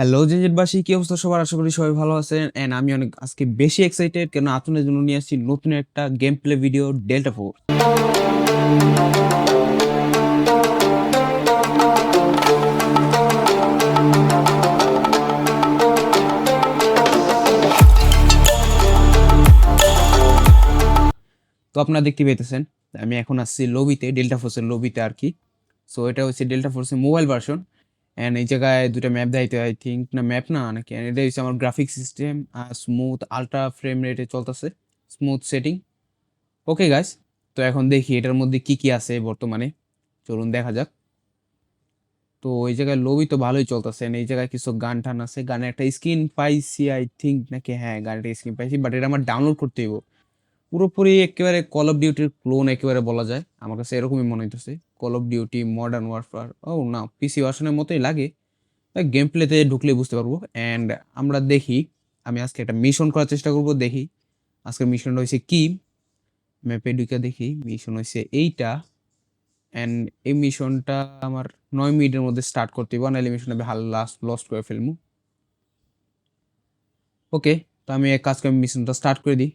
Hello জেজেটবাসী, কি অবস্থা সবার? আশা করি সবাই ভালো আছেন। এন্ড আমি অনেক আজকে বেশি এক্সাইটেড কেন আপনাদের জন্য নিয়ে আসছি নতুন একটা game play video delta four তো আপনারা দেখতে পেতেছেন, আমি এখন আসছি লবিতে ডেল্টা ফোর্সের লবিতে আর কি। সো এটা হচ্ছে ডেল্টা ফোর্সের মোবাইল ভার্সন অ্যান্ড এই জায়গায় দুটো ম্যাপ দেখাইতে আই থিঙ্ক না ম্যাপ না, নাকি? এটা হচ্ছে আমার গ্রাফিক সিস্টেম আর স্মুথ আলট্রা ফ্রেম রেটে চলতেছে। স্মুথ সেটিং ওকে গাইস তো এখন দেখি এটার মধ্যে কি কি আছে বর্তমানে। চলুন দেখা যাক। তো ওই জায়গায় লবি তো ভালোই চলতেছে। এই জায়গায় কিছু গান টান আছে। গানের একটা স্ক্রিন পাইছি আই থিঙ্ক নাকি? হ্যাঁ গানের স্ক্রিন পাইছি বাট এটা আমার ডাউনলোড করতে হইব। পুরোপুরি একেবারে কল অফ ডিউটির ক্লোন একেবারে বলা যায়। আমার কাছে এরকমই মনে হইতেছে। Call of duty modern warfare ও না পিসি ভার্সনের মতোই লাগে। গেম প্লেতে ঢুকলে বুঝতে পারব। অ্যান্ড আমরা দেখি, আমি আজকে একটা মিশন করার চেষ্টা করব, দেখি। আজকের মিশনটা হয়েছে কি? ম্যাপে ঢুকে দেখি মিশন হয়েছে এইটা। অ্যান্ড এই মিশনটা আমার নয় মিনিটের মধ্যে স্টার্ট করতে হবে নাহলে মিশনটা আমি হাল লাস্ট লস্ট করে ফেলব ওকে তো আমি এক কাজ করে মিশনটা স্টার্ট করে দিই।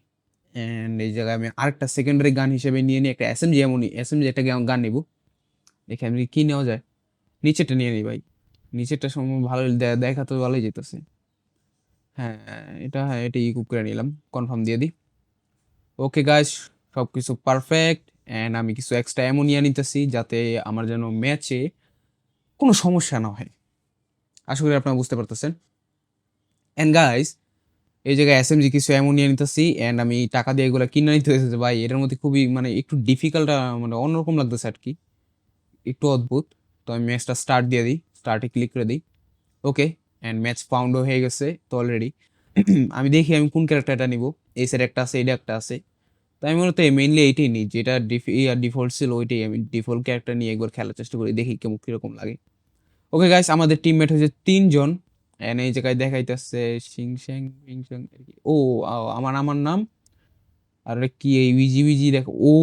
অ্যান্ড এই জায়গায় আমি আরেকটা সেকেন্ডারি গান হিসেবে নিয়ে নিই, একটা এসএমজি এমনই এসএমজি একটা গান নিব। দেখি আমি কি নেওয়া যায়। নিচেরটা নিয়ে নিই ভাই। নিচেরটা সময় ভালো দেখা তো ভালোই যেতেছে। হ্যাঁ এটা হ্যাঁ এটা ইকুপ করে নিলাম। কনফার্ম দিয়ে দিই। ওকে গাইস সব কিছু পারফেক্ট অ্যান্ড আমি কিছু এক্সট্রা অ্যামোনিয়া নিতেছি যাতে আমার যেন ম্যাচে কোনো সমস্যা না হয়। আশা করি আপনারা বুঝতে পারতেছেন। অ্যান্ড গাইস এই জায়গায় এসএমজি কিছু এমন নিয়ে নিতেছি অ্যান্ড আমি টাকা দিয়ে এগুলো কিনে নিতে হয়েছে ভাই, এটার মধ্যে খুবই মানে একটু ডিফিকাল্ট মানে অন্যরকম লাগতেছে আর কি একটু অদ্ভুত। তো আমি ম্যাচটা স্টার্ট দিয়ে দিই স্টার্টে ক্লিক করে দিই। ওকে অ্যান্ড ম্যাচ ফাউন্ডও হয়ে গেছে তো অলরেডি আমি দেখি আমি কোন ক্যারেক্টারটা নিব। এই সাইড একটা আছে এইটা একটা আছে। তো আমি মূলত মেইনলি এইটাই নিই, যেটা ডিফল্ট ছিল ওইটাই আমি ডিফল্ট ক্যারেক্টার নিয়ে একবার খেলার চেষ্টা করি, দেখি কেমন কীরকম লাগে। ওকে গাইস আমাদের টিমমেট হচ্ছে তিনজন। এন্ড এই জায়গায় দেখাইতেছে সিং শ্যাং বিং শ্যাং ও আমার আমার নাম? আর কি এই বিজি বিজি দেখো, ও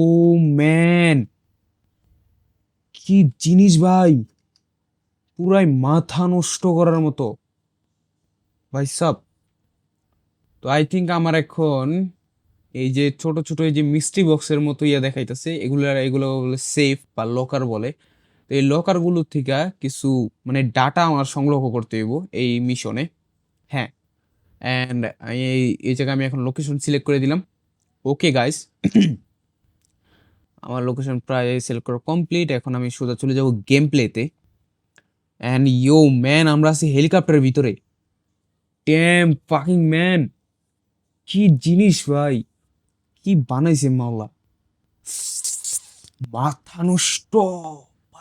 ম্যান! কি জিনিস ভাই! পুরাই মাথা নষ্ট করার মতো। ভাই সব, তো আই থিঙ্ক আমার এখন এই যে ছোট ছোট এই যে মিস্ট্রি বক্সের মতো ইয়া দেখাইতেছে এগুলো এগুলো বলে সেফ বা লকার বলে। এই লকারগুলোর থেকে কিছু মানে ডাটা আমার সংগ্রহ করতে হইব এই মিশনে হ্যাঁ। অ্যান্ড এই এই জায়গায় আমি এখন লোকেশন সিলেক্ট করে দিলাম। ওকে গাইস আমার লোকেশন প্রায় সিলেক্ট করা কমপ্লিট এখন আমি সোজা চলে যাব গেম প্লেতে অ্যান্ড ইয়ো ম্যান আমরা আছি হেলিকপ্টারের ভিতরে। ট্যাম পাকিং ম্যান কি জিনিস ভাই! কি বানাইছে মাওলা। মাথা নষ্ট!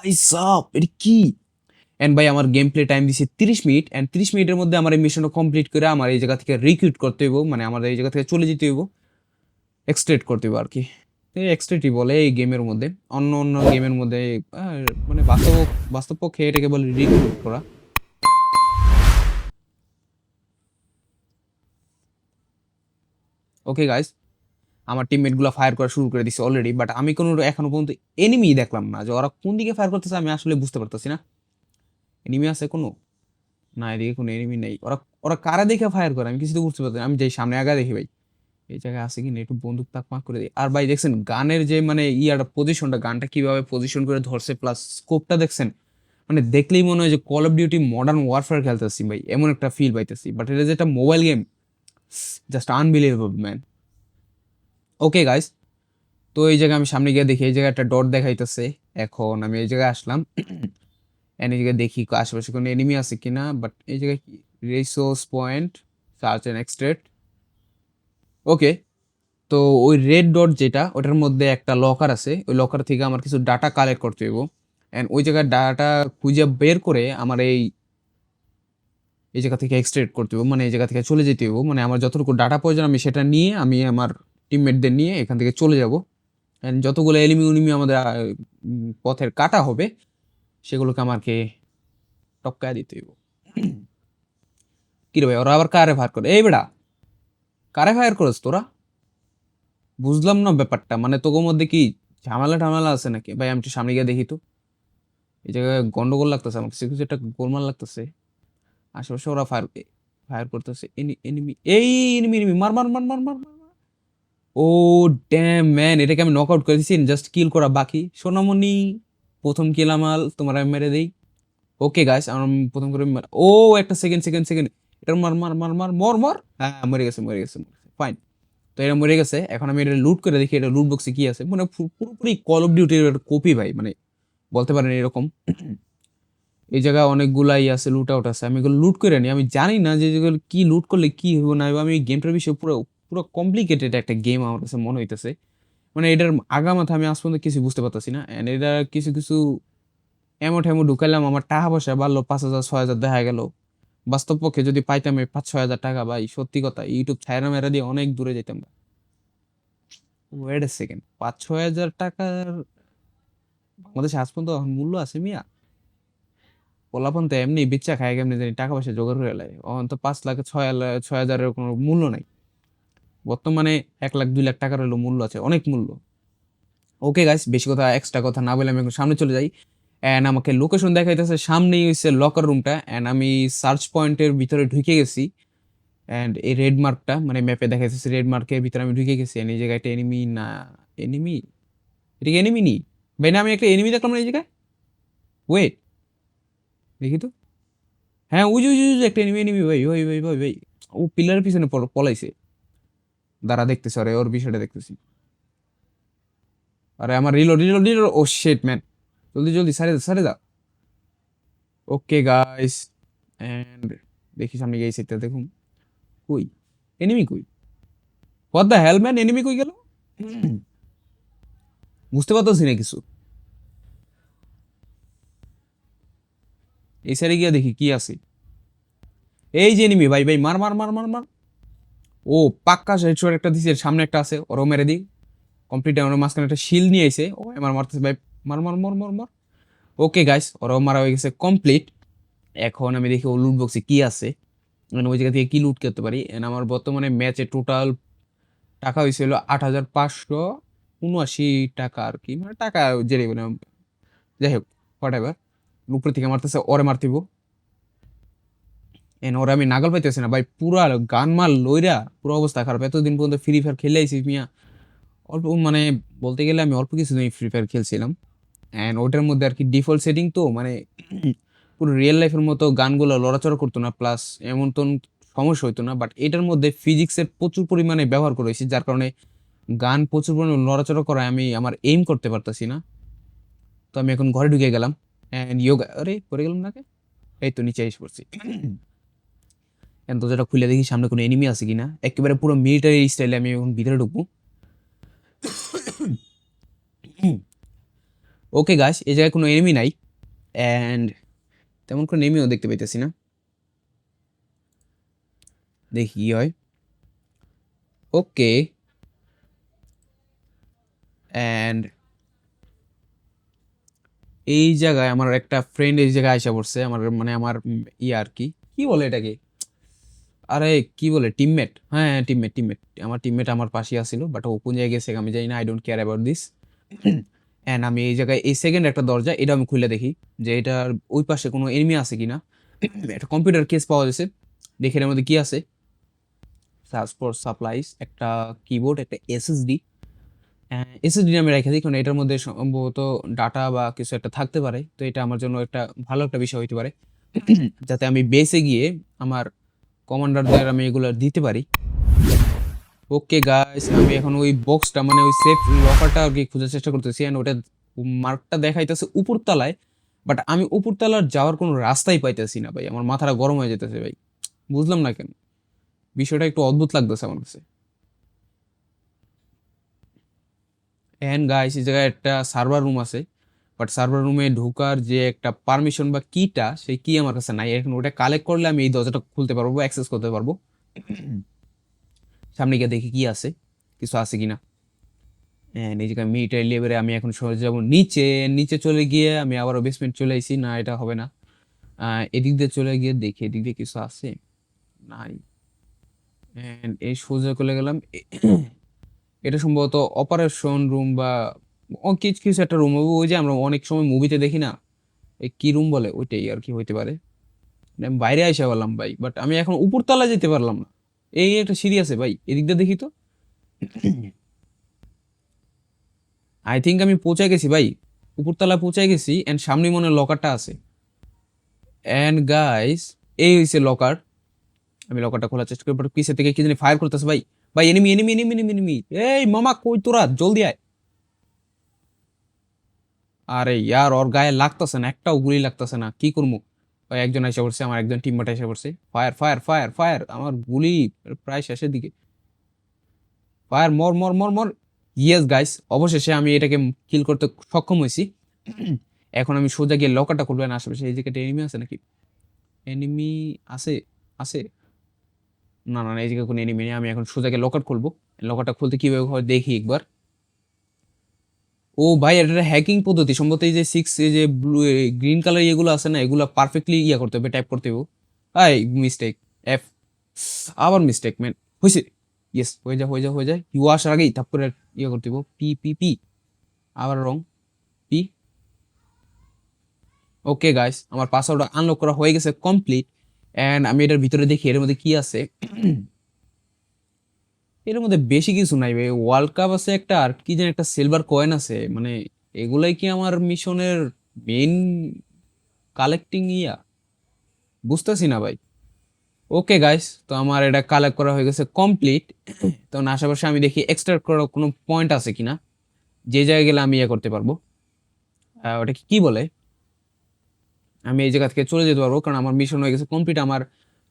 ভাই সাপ এটা কি? এন্ড ভাই, আমার গেম প্লে টাইম দিছে তিরিশ মিনিট এন্ড তিরিশ মিনিটের মধ্যে আমার এই মিশনটা কমপ্লিট করে আমার এই জায়গা থেকে রিক্রুট করতে হইব মানে আমার এই জায়গা থেকে চলে যেতে হইব এক্সট্রেট করতে হইব আর কি এক্সট্রেটই বলে এই গেমের মধ্যে, অন্য অন্য গেমের মধ্যে মানে বাস্তব বাস্তব পক্ষে এটাকে বলে রিক্রুট করা। ওকে গাইস আমার টিমমেটগুলো ফায়ার করা শুরু করে দিছে অলরেডি বাট আমি কোনো এখনও পর্যন্ত এনিমি দেখলাম না। যে ওরা কোন দিকে ফায়ার করতেছে আমি আসলে বুঝতে পারতেছি না। এনিমি আছে কোনো? না, এদিকে কোনো এনিমি নেই। ওরা ওরা কারা দেখে ফায়ার করে? আমি কিছু তো বুঝতে পারছি না। আমি যাই সামনে আগা দেখি ভাই, এই জায়গায় আছে কি না একটু বন্দুক তাক মাক করে দিই। আর ভাই দেখছেন, গানের যে মানে ইয়াটা পজিশনটা গানটা কীভাবে পজিশন করে ধরছে প্লাস স্কোপটা দেখছেন? মানে দেখলেই মনে হয় যে Call of Duty Modern Warfare খেলতেছি ভাই। এমন একটা ফিল পাইতেছি। বাট এটা যেটা mobile game just unbelievable man okay guys তো এই জায়গায় আমি সামনে গিয়ে দেখি, এই জায়গায় একটা ডট দেখাইতেছে। এখন আমি এই জায়গায় আসলাম। এই জায়গায় দেখি আশেপাশে কোনো এনিমি আছে কিনা বাট এই জায়গায় কি resource point search and extract okay তো ওই রেড ডট যেটা, ওটার মধ্যে একটা লকার আছে। ওই লকার থেকে আমার কিছু ডাটা কালেক্ট করতে হইব। অ্যান্ড ওই জায়গায় ডাটা খুঁজে বের করে আমার এই এই জায়গা থেকে এক্সট্রেট করতে হইব। মানে এই জায়গা থেকে চলে যেতে হইব। মানে আমার যতটুকু ডাটা প্রয়োজন আমি সেটা নিয়ে আমি আমার টিমমেটদের নিয়ে এখান থেকে চলে যাব। অ্যান্ড যতগুলো এলিমি উনিমি আমাদের পথের কাটা হবে, সেগুলোকে আমাকে টপকায় দিতে হইব। কি রে ভাই, ওরা আবার কারে ফায়ার করে? এই বেড়া, কারে ফায়ার করেছ তোরা? বুঝলাম না ব্যাপারটা মানে তোর মধ্যে কি ঝামেলা ঠামেলা আছে নাকি? ভাই, আমি সামনে গিয়ে দেখি তো। এই জায়গায় গন্ডগোল লাগতেছে আমার কিছু কিছু একটা গোলমাল লাগতেছে। আশেপাশে ওরা ফায়ার ফায়ার করতেছে। এনিমি এই এনিমি এনিমি মার মার মার মার মার মার। ও ড্যাম ম্যান এটাকে আমি নক আউট করে দিচ্ছি জাস্ট কিল করা বাকি। সোনামণি, প্রথম কিল আমার, তোমার আমি মেরে দিই। ওকে গাইস আমার প্রথম করে ও, একটা সেকেন্ড সেকেন্ড সেকেন্ড এটা মার মার মার মার, মর মর। হ্যাঁ মরে গেছে মরে গেছে ফাইন তো এটা মরে গেছে। এখন আমি এটা লুট করে দেখি, এটা লুট বক্সে কি আছে। মানে পুরোপুরি কল অফ ডিউটির একটা কপি ভাই মানে বলতে পারেন এরকম। এই জায়গায় অনেকগুলাই আছে লুট আউট আছে। আমি এগুলো লুট করে নিই আমি জানি না যে যেগুলো কি লুট করলে কি হবে না আমি গেমটার বিষয়ে পুরো পুরো কমপ্লিকেটেড একটা গেম আমার কাছে মনে হইতেছে। মানে এটার আগামাথা আমি আজ পর্যন্ত কিছু বুঝতে পারতেছি না। অ্যান্ড এটা কিছু কিছু এমো ঠেমো ঢুকাইলাম, আমার টাকা পয়সা বাড়লো, পাঁচ হাজার, ছয় হাজার দেখা গেল। বাস্তব পক্ষে যদি পাইতাম এই পাঁচ ছয় হাজার টাকা, ভাই, সত্যি কথা ইউটিউব ছায়রা মেরা দিয়ে অনেক দূরে যেতাম ওয়েট এ সেকেন্ড পাঁচ ছয় হাজার টাকার বাংলাদেশে আজ পর্যন্ত এখন মূল্য আছে মিয়া? পোলাপন তো এমনি বিচ্ছা খায়, কেমনি জানি টাকা পয়সা জোগাড় করে লাই অন তো পাঁচ লাখ ছয় ছয় হাজারের কোনো মূল্য নাই। বর্তমানে এক লাখ, দুই লাখ টাকার হলো মূল্য আছে, অনেক মূল্য। ওকে গাইস বেশি কথা এক্সট্রা কথা না বলে আমি এখন সামনে চলে যাই। অ্যান্ড আমাকে লোকেশন দেখাইতেছে, সামনেই হচ্ছে লকার রুমটা অ্যান্ড আমি সার্চ পয়েন্টের ভিতরে ঢুকে গেছি। অ্যান্ড এই রেড মার্কটা মানে ম্যাপে দেখাইতেছে রেড মার্কের ভিতরে আমি ঢুকে গেছি। এই জায়গায় একটা এনিমি না এনিমি এটা এনিমি নি? ভাই, না, আমি একটা এনিমি দেখলাম না এই জায়গায়? ওয়েট দেখি তো। হ্যাঁ উজু উজু উজু একটা এনিমি এনিমি ভাই ভাই ভাই ভাই ভাই। ও পিলারের পিছনে পল- পলাইছে। দাঁড়া দেখতেছে, আরে ওর বিষয়টা দেখতেছি। আরে আমার রিলোড রিলোড রিলোড ও শেট ম্যান জলদি জলদি, সারে দা সারে দাও ওকে গাইস এন্ড দেখি সামনে গিয়ে সেটটা দেখুন। কই? এনিমি কই? What the hell man enemy কই গেল? বুঝতে পারতেছি না কিছু। এই সাইডে গিয়ে দেখি কি আছে। এই যে এনিমি ভাই ভাই, মার মার মার মার মার। ও পাক্কা হেডশট একটা দিছে, সামনে একটা আছে, ওরও মেরে দিই। কমপ্লিট আমার মাঝখানে একটা শিল নিয়ে আইছে। ও আমার মারতেছে, ভাই, মার মার, মর মর, মার। ওকে গাইস ওরাও মারা হয়ে গেছে কমপ্লিট এখন আমি দেখি ও লুট বক্সে কী আছে। মানে ওই জায়গা থেকে কী লুট করতে পারি। এন আমার বর্তমানে ম্যাচে টোটাল টাকা হয়েছিল আট হাজার পাঁচশো উনআশি টাকা আর কি। মানে টাকা যেটাই মানে যাই হোক হোয়াট এভার উপর থেকে মারতেছে, ওরে মারতিব এন, ওরা আমি নাগাল পাইতেছি না। ভাই, পুরা গান মাল লইরা পুরো অবস্থা খারাপ। এতদিন পর্যন্ত ফ্রি ফায়ার খেলে আইসি মিয়া। অল্প মানে বলতে গেলে আমি অল্প কিছু দিন ফ্রি ফায়ার খেলছিলাম। অ্যান্ড ওটার মধ্যে আর কি ডিফল্ট সেটিং তো মানে পুরো রিয়েল লাইফের মতো গানগুলো লড়াচড়া করতো না প্লাস এমন তো সমস্যা হইতো না বাট এটার মধ্যে ফিজিক্সের প্রচুর পরিমাণে ব্যবহার করেছি, যার কারণে গান প্রচুর পরিমাণে লড়াচড়া করায় আমি আমার এইম করতে পারতাছি না। তো আমি এখন ঘরে ঢুকে গেলাম। অ্যান্ড ইয়োগা আরে, পড়ে গেলাম নাকি? এই তো নিচে এসে পড়ছি। এখন যেটা খুলে দেখি সামনে কোনো এনিমি আছে কিনা। একেবারে পুরো মিলিটারি স্টাইলে আমি এখন ভিতরে ঢুকবো। ওকে গাছ এই জায়গায় কোনো এনিমি নাই। অ্যান্ড তেমন কোনো এনিমিও দেখতে পাইতেছি না। দেখি কি হয়। ওকে অ্যান্ড এই জায়গায় আমার একটা ফ্রেন্ড এই জায়গায় আসা পড়ছে। আমার মানে আমার ইয়ে আর কি। কি বলে এটাকে? আরে কি বলে টিমমেট হ্যাঁ টিমমেট টিমমেট আমার টিমমেট আমার পাশে আসছিল বাট ও কোন জায়গায় গেছে আমি জানি না I don't care about this and আমি এই জায়গায়, এই সেকেন্ড একটা দরজা, এটা আমি খুলে দেখি, যে এটার ওই পাশে কোনো এনিমি আছে কি না একটা কম্পিউটার কেস পাওয়া গেছে, দেখে এর মধ্যে কি আছে? সার্চপোর্ট সাপ্লাইস একটা কিবোর্ড একটা এসএসডি এসএসডি আমি রেখে দিই, কারণ এটার মধ্যে সম্ভবত ডাটা বা কিছু একটা থাকতে পারে, তো এটা আমার জন্য একটা ভালো একটা বিষয় হতে পারে। যাতে আমি বেসে গিয়ে আমার কমান্ডারদের আমি এগুলো দিতে পারি। ওকে গাইস আমি এখন ওই বক্সটা মানে ওই সেফ লকারটা আর কি খোঁজার চেষ্টা করতেছি এন্ড ওটা মার্কটা দেখাইতেছে উপরতলায় বাট আমি উপরতলার যাওয়ার কোনো রাস্তাই পাইতেছি না ভাই। আমার মাথাটা গরম হয়ে যেতেছে ভাই। বুঝলাম না কেন? বিষয়টা একটু অদ্ভুত লাগতেছে আমার কাছে। এন্ড গাইস এই জায়গায় একটা সার্ভার রুম আছে। বাট সার্ভার রুমে ঢোকার যে একটা পারমিশন বা কিটা সেই কি আমার কাছে নাই। এখন ওটা কালেক্ট করলে আমি এই দরজাটা খুলতে পারব অ্যাক্সেস করতে পারব। সামনে গিয়ে দেখি কি আছে, কিছু আছে কিনা। হ্যাঁ নিজেকে মিলিটারি লেবারে আমি এখন সরে যাব। নিচে নিচে চলে গিয়ে আমি আবারও বেসমেন্ট চলে এসেছি না, এটা হবে না। এদিক দিয়ে চলে গিয়ে দেখি, এদিক দিয়ে কিছু আছে? নাই। এই সোজা চলে গেলাম। এটা সম্ভবত অপারেশন রুম বা কিছু কিছু একটা রুম ওই যে আমরা অনেক সময় মুভিতে দেখি না? এই কি রুম বলে? ওইটাই আর কি হইতে পারে। আমি বাইরে আইসা বললাম ভাই বাট আমি এখন উপর উপরতলা যেতে পারলাম না। এই একটা সিঁড়ি আছে ভাই, এদিক দিয়ে দেখি তো। আই থিঙ্ক আমি পৌঁছে গেছি ভাই, উপরতলায় পৌঁছে গেছি অ্যান্ড সামনে মনে লকারটা আছে। অ্যান্ড গাইস এই হয়েছে লকার আমি লকারটা খোলার চেষ্টা করি বাট পিছে থেকে কি জানি ফায়ার করতেছে ভাই। ভাই enemy enemy enemy enemy enemy এই মামা কই তোরা? জলদি আয়। আরে ইয়ার, ওর গায়ে লাগতেছে না একটাও গুলি লাগতেছে না। কি করব ওই একজন এসে পড়ছে, আমার একজন টিমমেট এসে পড়ছে। ফায়ার ফায়ার ফায়ার ফায়ার আমার গুলি প্রায় শেষের দিকে। ফায়ার মর মর মর মর ইয়েস গাইস অবশেষে আমি এটাকে কিল করতে সক্ষম হয়েছি। এখন আমি সোজা গিয়ে লকারটা না, আশেপাশে এই জায়গাটা এনিমি আছে নাকি? এনিমি আছে আছে। না না না, এই জায়গায় কোনো এনিমি নেই। আমি এখন সোজা গিয়ে লকার খুলবো। লকারটা খুলতে কীভাবে দেখি একবার। ও ভাই, এটা হ্যাকিং পদ্ধতি। সম্ভবত এই যে সিক্স এই যে ব্লু গ্রিন কালার এগুলো আছে না, এগুলো পারফেক্টলি ইয়া করতে হবে টাইপ করতে হবে। আই মিস্টেক এফ আবার মিস্টেক ম্যান হয়েছে ইয়েস হয়ে যা হয়ে যা হয়ে যায়। ইউ আসার আগেই তাপ করে ইয়ে করতে হবে। পি পি পি আবার রং পি ওকে গাইস আমার পাসওয়ার্ড আনলক করা হয়ে গেছে কমপ্লিট অ্যান্ড আমি এটার ভিতরে দেখি, এর মধ্যে কি আছে। এর মধ্যে বেশি কিছু নাই ভাই। ওয়ার্ল্ড কাপ আছে একটা আর কি যেন একটা সিলভার কয়েন আছে। মানে এগুলাই কি আমার মিশনের মেইন কালেক্টিং ইয়া? বুঝতেছি না ভাই। ওকে গাইস তো আমার এটা কালেক্ট করা হয়ে গেছে কমপ্লিট তখন আশেপাশে আমি দেখি এক্সট্রা করার কোনো পয়েন্ট আছে কিনা। যে জায়গায় গেলে আমি ইয়ে করতে পারব। ওটাকে কি বলে? আমি এই জায়গা থেকে চলে যেতে পারব, কারণ আমার মিশন হয়ে গেছে কমপ্লিট আমার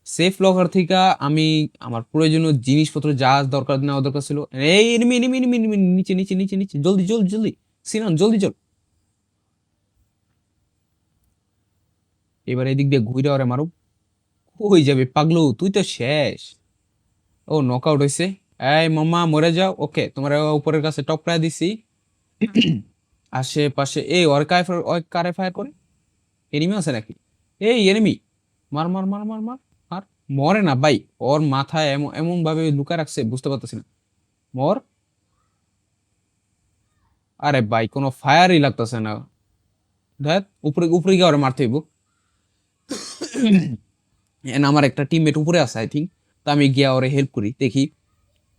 সেফ লকার থেকে আমি আমার প্রয়োজনীয় জিনিসপত্র যা দরকার নেওয়া দরকার ছিল। এই এনিমি এনিমি এনিমি এনিমি নিচে নিচে নিচে নিচে জলদি জলদি জলদি। সিনান জলদি চল এবার এদিক দিয়ে ঘুরে ওরে মারো কই যাবে পাগলু? তুই তো শেষ। ও নক আউট হয়েছে এই মাম্মা মরে যাও। ওকে তোমার উপরের কাছে টপ প্রায় দিছি। আশেপাশে এই ওর কারে ফায়ার করে এনিমি আছে নাকি? এই এনিমি মার মার মার মার মার। মার না, ভাই। ওর মাথায় এমন এমন ভাবে লুকা রাখছে, বুঝতে পারতেছি না। মর। আরে ভাই, কোনো ফায়ারই লাগতেছে না। দেখ, উপরে উপরে গিয়ে ওরা মারতে হইব। আমার একটা টিমমেট উপরে আছে আই থিঙ্ক তো আমি গিয়া ওরে হেল্প করি, দেখি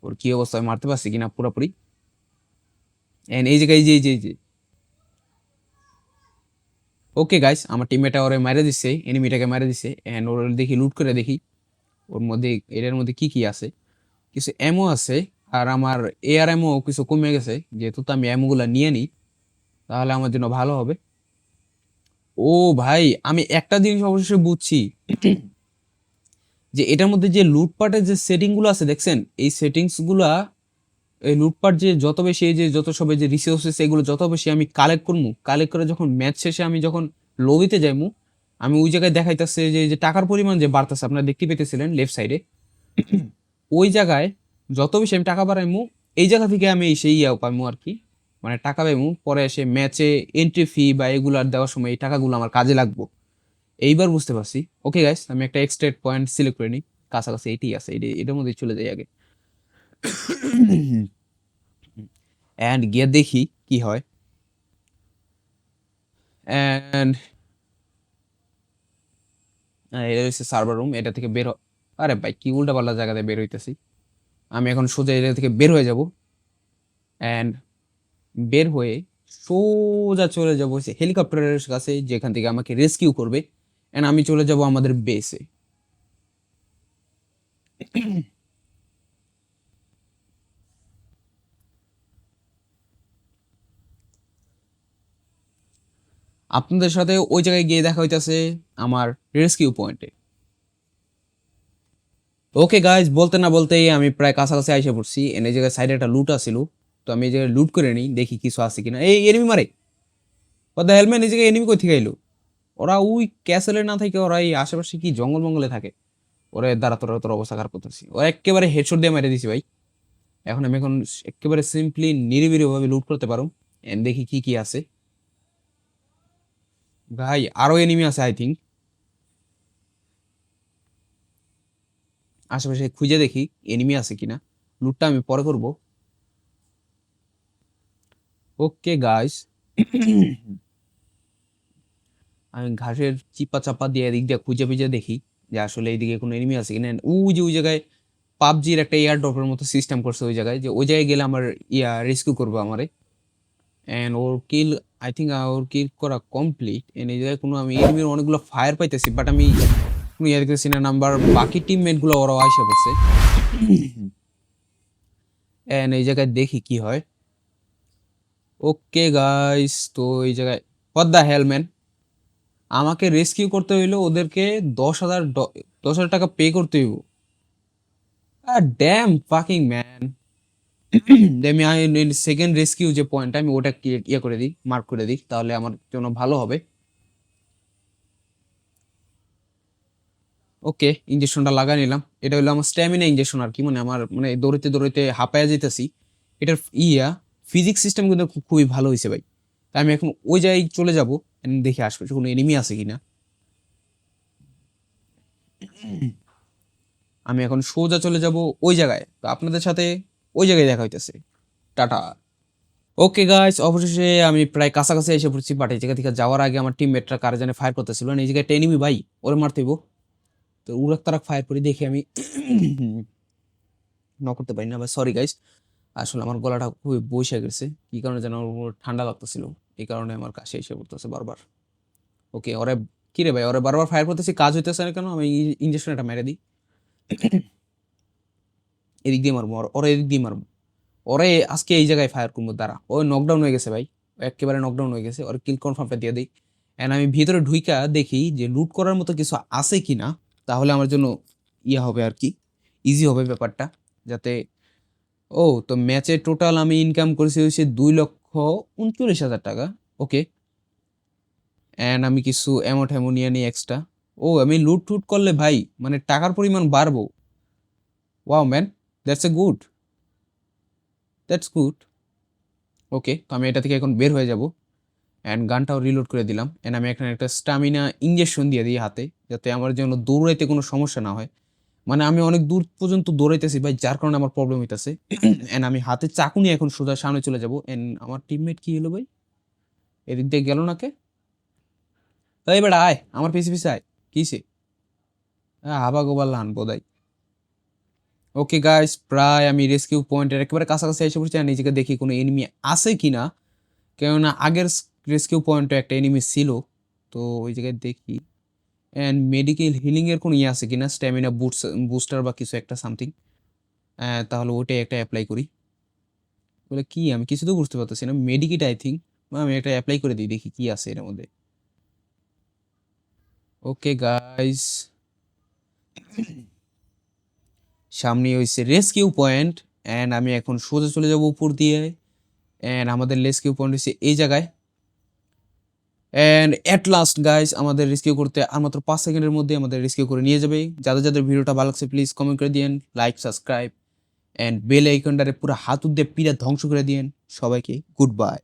ওর কি অবস্থা, আমি মারতে পারছি কিনা পুরোপুরি। এন এই জায়গায় যে যে যে। ওকে গাইস আমার টিমমেটটা ওরে মারে দিছে এনিমিটাকে মারে দিছে। এন্ড ওর দেখি লুট করে দেখি। ওর মধ্যে এটার মধ্যে কি কি আছে? কিছু এমও আছে, আর আমার এআর এমও কিছু কমে গেছে, যেহেতু তো আমি এমওগুলো নিয়ে নিই, তাহলে আমার জন্য ভালো হবে। ও ভাই, আমি একটা জিনিস অবশ্যই বুঝছি। যে এটার মধ্যে যে লুটপাটের যে সেটিংগুলো আছে, দেখছেন? এই সেটিংসগুলা, এই লুটপাট যে যত বেশি, এই যে যত সবে যে রিসোর্সেস এগুলো যত বেশি আমি কালেক্ট করব কালেক্ট করে যখন ম্যাচ শেষে আমি যখন লবিতে যাইমু আমি ওই জায়গায় দেখাইতেছে যে যে টাকার পরিমাণ যে বাড়তেছে, আপনারা দেখতে পেতেছিলেন লেফট সাইডে ওই জায়গায় যত বেশি আমি টাকা বাড়াইমু, এই জায়গা থেকে আমি সেই ইয়া পাইমু আর কি। মানে টাকা পাইমু, পরে এসে ম্যাচে এন্ট্রি ফি বা এগুলার দেওয়ার সময় এই টাকাগুলো আমার কাজে লাগবো। এইবার বুঝতে পারছি। ওকে গাইস আমি একটা এক্সট্রেট পয়েন্ট সিলেক্ট করে নিই। কাছাকাছি এটি আছে, এটি, এটার মধ্যে চলে যাই আগে। অ্যান্ড গিয়ে দেখি কি হয়। অ্যান্ড এটা হচ্ছে সার্ভার রুম এটা থেকে বের আরে ভাই, কি উল্টা পাল্টা জায়গাতে বের হইতেছি? আমি এখন সোজা এটা থেকে বের হয়ে যাব। অ্যান্ড বের হয়ে সোজা চলে যাব হেলিকপ্টারের কাছে, যেখান থেকে আমাকে রেস্কিউ করবে। অ্যান্ড আমি চলে যাব আমাদের বেসে আপনাদের সাথে ওই জায়গায় গিয়ে দেখা হইতাছে আমার রেস্কিউ পয়েন্টে ওকে গাইজ বলতে না বলতেই আমি প্রায় কাছাকাছি আইসে পড়ছি। এনে জায়গায় সাইডে একটা লুট আছিল। তো আমি এই জায়গায় লুট করে নিই, দেখি কিছু আছে কিনা। এই এনিমি মারে। কথা হেলমেট এই জায়গায় এনিমি কই থেকে এলো ওরা ওই ক্যাসেলে না থাকে, ওরা এই আশেপাশে কি জঙ্গল মঙ্গলে থাকে? ওরা দ্বারা তোর তোর অবস্থা খারাপ করতেছি। ও একেবারে হেডশট দিয়ে মেরে দিছি, ভাই। এখন আমি এখন একেবারে সিম্পলি নিরিবিরিভাবে লুট করতে পারো। দেখি কি কি আছে। ভাই, আরও এনিমি আছে আই থিঙ্ক আশেপাশে খুঁজে দেখি এনিমি আছে কিনা। লুটটা আমি পরে করব। ওকে গাইস আমি ঘাসের চিপা চাপা দিয়ে এদিক দিয়ে খুঁজে খুঁজে দেখি যে আসলে এইদিকে কোনো এনিমি আছে কিনা। ওই যে ওই জায়গায় পাবজির একটা এয়ার ড্রপের মতো সিস্টেম করছে ওই জায়গায় যে ওই জায়গায় গেলে আমার ইয়া রেস্কিউ করব আমারে। অ্যান্ড ওর কিল আই থিঙ্ক ওর কিল করা কমপ্লিট এন্ড এই জায়গায় কোনো আমি এনিমির অনেকগুলো ফায়ার পাইতেছি বাট আমি কোনো ইয়ে দেখতেছি না নাম্বার বাকি টিমমেটগুলো ওরাও আইসা পড়ছে। অ্যান্ড এই জায়গায় দেখি কি হয়। ওকে গাইস তো এই জায়গায় হোয়াট দ্য হেলম্যান আমাকে রেস্কিউ করতে হইল ওদেরকে দশ হাজার দশ হাজার টাকা পে করতে হইব। আর ড্যাম ফাকিং ম্যান আমি সেকেন্ড রেস্কিউ যে পয়েন্ট আমি ওটা ইয়ে করে দিই মার্ক করে দিই, তাহলে আমার জন্য ভালো হবে। ওকে ইঞ্জেকশনটা লাগা নিলাম। এটা হলো আমার স্ট্যামিনা ইঞ্জেকশন আর কি মানে আমার মানে দৌড়াইতে দৌড়াইতে হাঁপায়া যেতেছি এটার ইয়া ফিজিক্স সিস্টেম কিন্তু খুবই ভালো হয়েছে ভাই। তাই আমি এখন ওই জায়গায় চলে যাব দেখে আসব কোনো এনিমি আছে কি না আমি এখন সোজা চলে যাব ওই জায়গায়। তো আপনাদের সাথে ওই জায়গায় দেখা হইতেছে। টাটা। ওকে গাইস অবশেষে আমি প্রায় কাছাকাছি এসে পড়ছি বাট এই জায়গা থেকে যাওয়ার আগে আমার টিমমেটরা কার জানে ফায়ার করতেছিল। এই জায়গায় একটা এনিমি ভাই, ওরে মারতেইব তো উড়াক তারাক ফায়ার করে দেখি আমি। ন করতে পারি না বা সরি গাইস আসলে আমার গলাটা খুবই বসে গেছে। কি কারণে যেন ঠান্ডা লাগতেছিল। এই কারণে আমার কাছে এসে পড়তেছে বারবার। ওকে ওরে কি রে ভাই, ওরে বারবার ফায়ার করতেছি, কাজ হইতেছে না কেন? আমি ইঞ্জেকশন এটা মেরে দিই। এদিক দিয়ে মারবো, ওর- এদিক দিয়ে মারবো। ওরে আজকে এই জায়গায় ফায়ার করব, দাঁড়া। ও নকডাউন হয়ে গেছে ভাই। একেবারে নকডাউন হয়ে গেছে। ওর কিল কনফার্মটা দিয়ে দিই। অ্যান্ড আমি ভিতরে ঢুইকা দেখি যে লুট করার মতো কিছু আছে কি না তাহলে আমার জন্য ইয়ে হবে আর কি। ইজি হবে ব্যাপারটা, যাতে ও, তো ম্যাচে টোটাল আমি ইনকাম করেছি হচ্ছে দুই লক্ষ উনচল্লিশ হাজার টাকা। ওকে অ্যান্ড আমি কিছু অ্যামো ট্যামো নিয়ে নিই এক্সট্রা ও, আমি লুট টুট করলে ভাই মানে টাকার পরিমাণ বাড়বো। Wow man that's a good that's good okay তো আমি এটা থেকে এখন বের হয়ে যাব। অ্যান্ড গানটাও রিলোড করে দিলাম। অ্যান্ড আমি এখানে একটা স্টামিনা ইঞ্জেকশন দিয়ে দিই হাতে, যাতে আমার জন্য দৌড়াইতে কোনো সমস্যা না হয়। মানে আমি অনেক দূর পর্যন্ত দৌড়াইতেছি ভাই, যার কারণে আমার প্রবলেম হইতেছে। অ্যান্ড আমি হাতে চাকু নিয়ে এখন সোজা সামনে চলে যাব। অ্যান্ড আমার টিমমেট কী হলো ভাই? এদিক দিয়ে গেল নাকে এই বেটা আয়, আমার পিছে পিছে আয়। কিসে হাবা গোবার লান বোধাই। ওকে গাইস প্রায় আমি রেস্কিউ পয়েন্টের একেবারে কাছাকাছি এসে পড়ছি আর নিজেকে দেখি কোনো এনিমি আছে কি না কেননা আগের রেস্কিউ পয়েন্টে একটা এনিমি ছিল, তো ওই জায়গায় দেখি। অ্যান্ড মেডিকেল হিলিংয়ের কোনো ইয়ে আছে কিনা স্ট্যামিনা বুটস বুস্টার বা কিছু একটা সামথিং তাহলে ওটাই একটা অ্যাপ্লাই করি। বলে কি, আমি কিছু তো বুঝতে পারতেছি না। মেডিকিট আই থিঙ্ক আমি একটা অ্যাপ্লাই করে দিই, দেখি কি আছে এর মধ্যে। ওকে গাইস সামনে হয়েছে রেস্কিউ পয়েন্ট অ্যান্ড আমি এখন সোজা চলে যাব উপর দিয়ে। অ্যান্ড আমাদের রেস্কিউ পয়েন্ট হচ্ছে এই জায়গায়। অ্যান্ড অ্যাট লাস্ট গাইজ আমাদের রেস্কিউ করতে আর মাত্র পাঁচ সেকেন্ডের মধ্যে আমাদের রেস্কিউ করে নিয়ে যাবে। যাদের যাদের ভিডিওটা ভালো লাগছে প্লিজ কমেন্ট করে দিয়েন লাইক সাবস্ক্রাইব অ্যান্ড বেল আইকনটারে পুরো হাত উদ্দে পিড়া ধ্বংস করে দিয়েন। সবাইকে গুড বাই